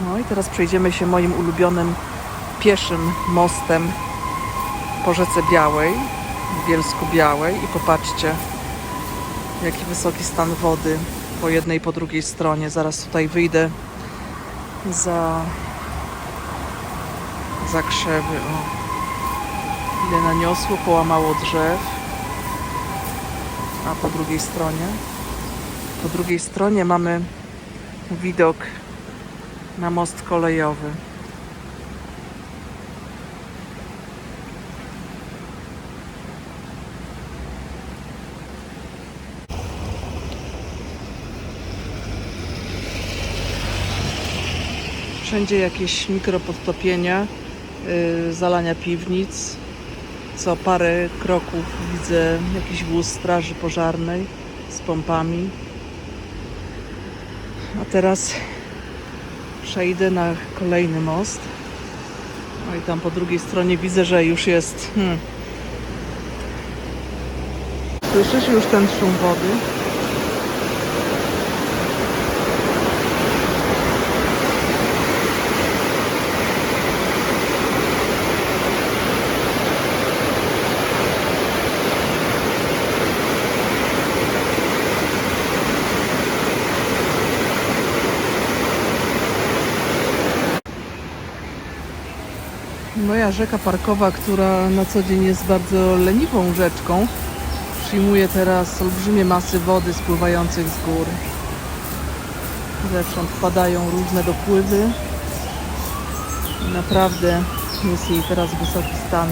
No i teraz przejdziemy się moim ulubionym pieszym mostem po rzece Białej, w Bielsku Białej i popatrzcie, jaki wysoki stan wody po jednej i po drugiej stronie. Zaraz tutaj wyjdę za, za krzewy. O. Ile naniosło, połamało drzew. A po drugiej stronie? Po drugiej stronie mamy widok na most kolejowy. Wszędzie jakieś mikropodtopienia, yy, zalania piwnic. Co parę kroków widzę jakiś wóz straży pożarnej z pompami. A teraz przejdę na kolejny most. No i tam po drugiej stronie widzę, że już jest. Hmm. Słyszysz już ten szum wody? Moja rzeka parkowa, która na co dzień jest bardzo leniwą rzeczką, przyjmuje teraz olbrzymie masy wody spływających z gór. Zewsząd wpadają różne dopływy. Naprawdę jest jej teraz wysoki stan.